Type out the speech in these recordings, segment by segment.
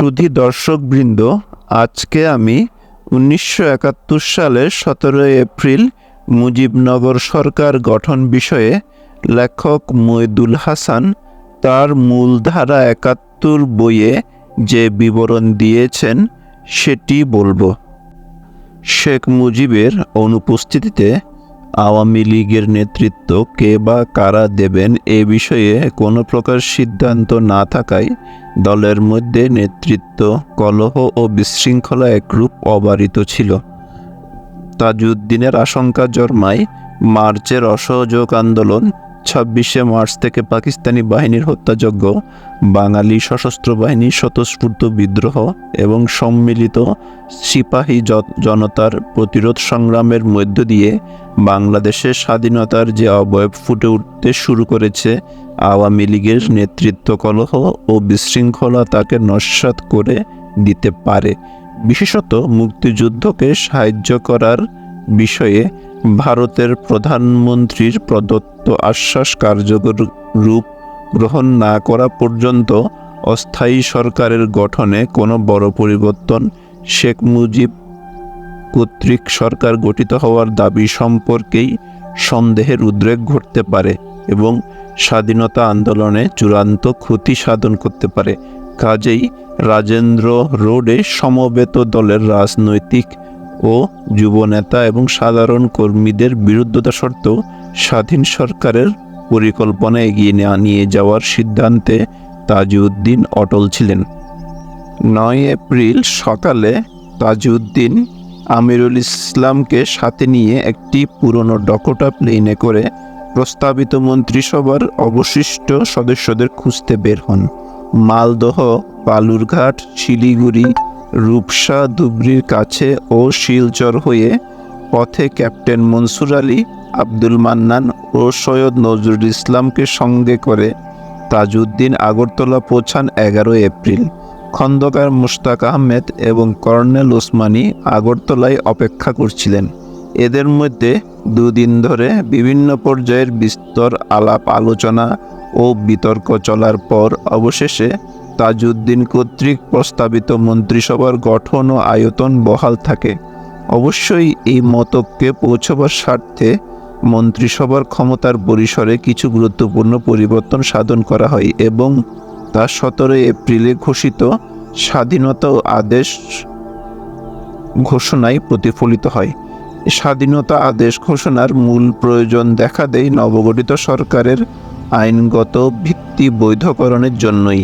সুধী দর্শকবৃন্দ, আজকে আমি উনিশশো একাত্তর সালের সতেরোই এপ্রিল মুজিবনগর সরকার গঠন বিষয়ে লেখক মইদুল হাসান তার মূলধারা একাত্তর বইয়ে যে বিবরণ দিয়েছেন সেটি বলব। শেখ মুজিবের অনুপস্থিতিতে আওয়ামী লীগের নেতৃত্ব কে বা কারা দেবেন এ বিষয়ে কোনো প্রকার সিদ্ধান্ত না থাকায় দলের মধ্যে নেতৃত্ব, কলহ ও বিশৃঙ্খলা একরূপ অবারিত ছিল। তাজউদ্দিনের আশঙ্কা জন্মায় মার্চের অসহযোগ আন্দোলন ছাব্বিশে মার্চ থেকে পাকিস্তানি বাহিনীর হত্যাযজ্ঞ, বাঙালি সশস্ত্র বাহিনীর স্বতঃস্ফূর্ত বিদ্রোহ এবং সম্মিলিত সিপাহী জনতার প্রতিরোধ সংগ্রামের মধ্য দিয়ে বাংলাদেশের স্বাধীনতার যে অবয়ব ফুটে উঠতে শুরু করেছে, আওয়ামী লীগের নেতৃত্ব কলহ ও বিশৃঙ্খলা তাকে নস্যাৎ করে দিতে পারে। বিশেষত মুক্তিযুদ্ধকে সাহায্য করার বিষয়ে ভারতের প্রধানমন্ত্রীর প্রদত্ত আশ্বাস কার্যকর রূপ গ্রহণ না করা পর্যন্ত অস্থায়ী সরকারের গঠনে কোনো বড় পরিবর্তন শেখ মুজিব কর্তৃক সরকার গঠিত হওয়ার দাবি সম্পর্কেই সন্দেহের উদ্রেক ঘটতে পারে এবং স্বাধীনতা আন্দোলনে চূড়ান্ত ক্ষতি সাধন করতে পারে। কাজেই রাজেন্দ্র রোডে সমবেত দলের রাজনৈতিক ও যুবনেতা এবং সাধারণ কর্মীদের বিরুদ্ধতা সত্ত্বেও স্বাধীন সরকারের পরিকল্পনা এগিয়ে নিয়ে যাওয়ার সিদ্ধান্তে তাজউদ্দিন অটল ছিলেন। নয় এপ্রিল সকালে তাজউদ্দিন আমিরুল ইসলামকে সাথে নিয়ে একটি পুরনো ডকোটা প্লেনে করে প্রস্তাবিত মন্ত্রিসভার অবশিষ্ট সদস্যদের খুঁজতে বের হন। মালদহ, বালুরঘাট, শিলিগুড়ি রূপসা ধুবড়ির কাছে ও শিলচর হয়ে পথে ক্যাপ্টেন মনসুর আলী, আব্দুল মান্নান ও সৈয়দ নজরুল ইসলামকে সঙ্গে করে তাজউদ্দিন আগরতলা পৌঁছান এগারো এপ্রিল। খন্দকার মুশতাক আহমেদ এবং কর্নেল ওসমানী আগরতলায় অপেক্ষা করছিলেন। এদের মধ্যে দুদিন ধরে বিভিন্ন পর্যায়ের বিস্তর আলাপ আলোচনা ও বিতর্ক চলার পর অবশেষে তাজউদ্দিন কর্তৃক প্রস্তাবিত মন্ত্রিসভার গঠন ও আয়তন বহাল থাকে। অবশ্যই এই মতককে পৌঁছবার স্বার্থে মন্ত্রিসভার ক্ষমতার পরিসরে কিছু গুরুত্বপূর্ণ পরিবর্তন সাধন করা হয় এবং তা সতেরোই এপ্রিলে ঘোষিত স্বাধীনতা ও আদেশ ঘোষণায় প্রতিফলিত হয়। স্বাধীনতা আদেশ ঘোষণার মূল প্রয়োজন দেখা দেয় নবগঠিত সরকারের আইনগত ভিত্তি বৈধকরণের জন্যই।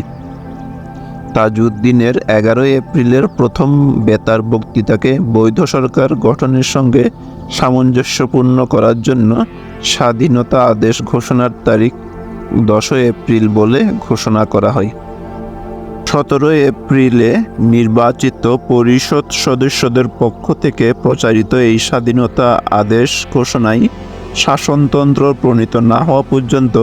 তাজউদ্দিনের এগারোই এপ্রিলের প্রথম বেতার বক্তৃতাকে বৈধ সরকার গঠনের সঙ্গে সামঞ্জস্যপূর্ণ করার জন্য স্বাধীনতা আদেশ ঘোষণার তারিখ দশই এপ্রিল বলে ঘোষণা করা হয়। সতেরোই এপ্রিলে নির্বাচিত পরিষদ সদস্যদের পক্ষ থেকে প্রচারিত এই স্বাধীনতা আদেশ ঘোষণায় শাসনতন্ত্র প্রণীত না হওয়া পর্যন্ত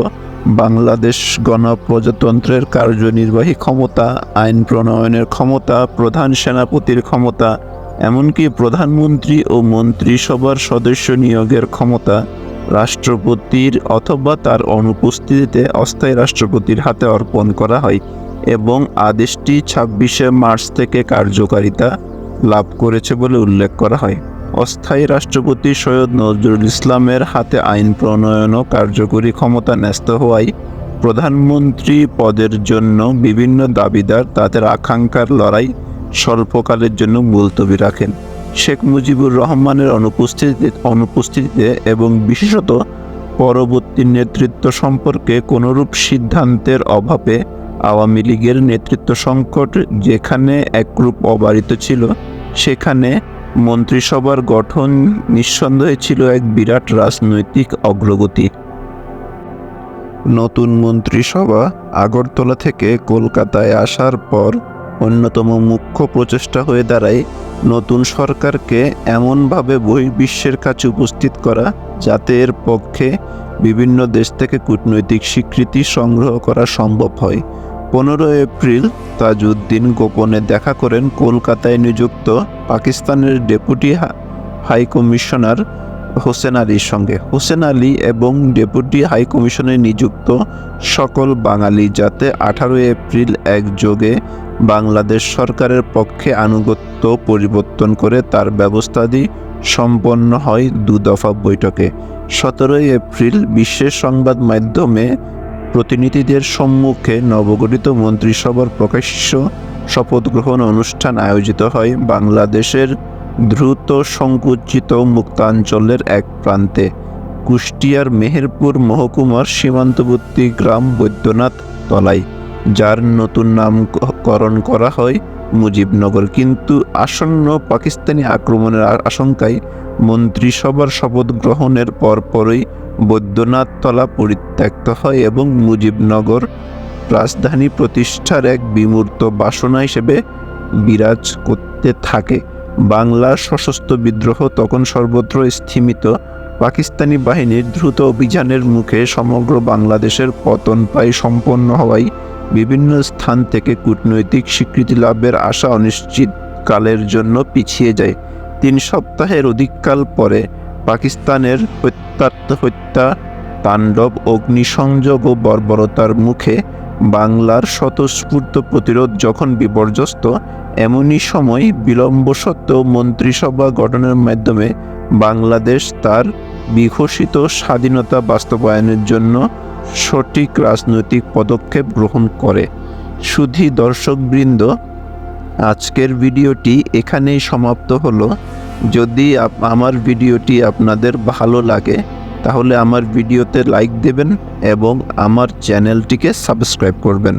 বাংলাদেশ গণপ্রজাতন্ত্রের কার্যনির্বাহী ক্ষমতা, আইন প্রণয়নের ক্ষমতা, প্রধান সেনাপতির ক্ষমতা, এমনকি প্রধানমন্ত্রী ও মন্ত্রিসভার সদস্য নিয়োগের ক্ষমতা, রাষ্ট্রপতির অথবা তার অনুপস্থিতিতে অস্থায়ী রাষ্ট্রপতির হাতে অর্পণ করা হয় এবং আদেশটি ছাব্বিশে মার্চ থেকে কার্যকারিতা লাভ করেছে বলে উল্লেখ করা হয়। অস্থায়ী রাষ্ট্রপতি সৈয়দ নজরুল ইসলামের হাতে আইন প্রণয়ন ও কার্যকরী ক্ষমতা ন্যস্ত হওয়ায় প্রধানমন্ত্রী পদের জন্য বিভিন্ন দাবিদার তাদের আকাঙ্ক্ষার লড়াই স্বল্পকালের জন্য মুলতবি রাখেন। শেখ মুজিবুর রহমানের অনুপস্থিতিতে অনুপস্থিতিতে এবং বিশেষত পরবর্তী নেতৃত্ব সম্পর্কে কোনরূপ সিদ্ধান্তের অভাবে আওয়ামী লীগের নেতৃত্ব সংকট যেখানে একরূপ অবারিত ছিল, সেখানে মন্ত্রিসভার গঠন নিঃসন্দেহে ছিল এক বিরাট রাজনৈতিক অগ্রগতি। নতুন মন্ত্রিসভা আগরতলা থেকে কলকাতায় আসার পর অন্যতম মুখ্য প্রচেষ্টা হয়ে দাঁড়ায় নতুন সরকারকে এমনভাবে বহির্বিশ্বের কাছে উপস্থিত করা যাতে এর পক্ষে বিভিন্ন দেশ থেকে কূটনৈতিক স্বীকৃতি সংগ্রহ করা সম্ভব হয়। পনেরো এপ্রিল তাজউদ্দিন গোপনে দেখা করেন কলকাতায় নিযুক্ত পাকিস্তানের ডেপুটি হাই কমিশনার হোসেন আলীর সঙ্গে। হোসেন আলী এবং ডেপুটি হাই কমিশনে নিযুক্ত সকল বাঙালি যাতে আঠারোই এপ্রিল একযোগে বাংলাদেশ সরকারের পক্ষে আনুগত্য পরিবর্তন করে তার ব্যবস্থাদি সম্পন্ন হয় দু দফা বৈঠকে। সতেরোই এপ্রিল বিশ্বের সংবাদ মাধ্যমে প্রতিনিধিদের সম্মুখে নবগঠিত মন্ত্রিসভার প্রকাশ্য শপথ গ্রহণ অনুষ্ঠান আয়োজিত হয় বাংলাদেশের দ্রুত সংকুচিত মুক্তাঞ্চলের এক প্রান্তে। কুষ্টিয়ার মেহেরপুর মহকুমার সীমান্তবর্তী গ্রাম বৈদ্যনাথ তলায়, যার নতুন নামকরণ করা হয় মুজিবনগর। কিন্তু আসন্ন পাকিস্তানি আক্রমণের আশঙ্কায় মন্ত্রিসভার শপথ গ্রহণের পরপরই বৈদ্যনাথ তলা পরিত্যক্ত হয় এবং মুজিবনগর রাজধানী প্রতিষ্ঠার এক বিমূর্ত বাসনা হিসেবে বিরাজ করতে থাকে। বাংলার সশস্ত্র বিদ্রোহ তখন সর্বত্র স্থিমিত। পাকিস্তানি বাহিনীর দ্রুত অভিযানের মুখে সমগ্র বাংলাদেশের পতন প্রায় সম্পন্ন হওয়ায় বিভিন্ন স্থান থেকে কূটনৈতিক স্বীকৃতি লাভের আশা অনিশ্চিত কালের জন্য পিছিয়ে যায়। তিন সপ্তাহের অধিককাল পরে পাকিস্তানের হত্যাত্ম হত্যা, তাণ্ডব, অগ্নিসংযোগ ও বর্বরতার মুখে বাংলার স্বতঃস্ফূর্ত প্রতিরোধ যখন বিপর্যস্ত, এমনই সময় বিলম্ব সত্ত্বেও মন্ত্রিসভা গঠনের মাধ্যমে বাংলাদেশ তার বিঘোষিত স্বাধীনতা বাস্তবায়নের জন্য সঠিক রাজনৈতিক পদক্ষেপ গ্রহণ করে। শুধু দর্শকবৃন্দ, আজকের ভিডিওটি এখানেই সমাপ্ত হলো। যদি আমার ভিডিওটি আপনাদের ভালো লাগে, তাহলে আমার ভিডিওতে লাইক দেবেন এবং আমার চ্যানেলটিকে সাবস্ক্রাইব করবেন।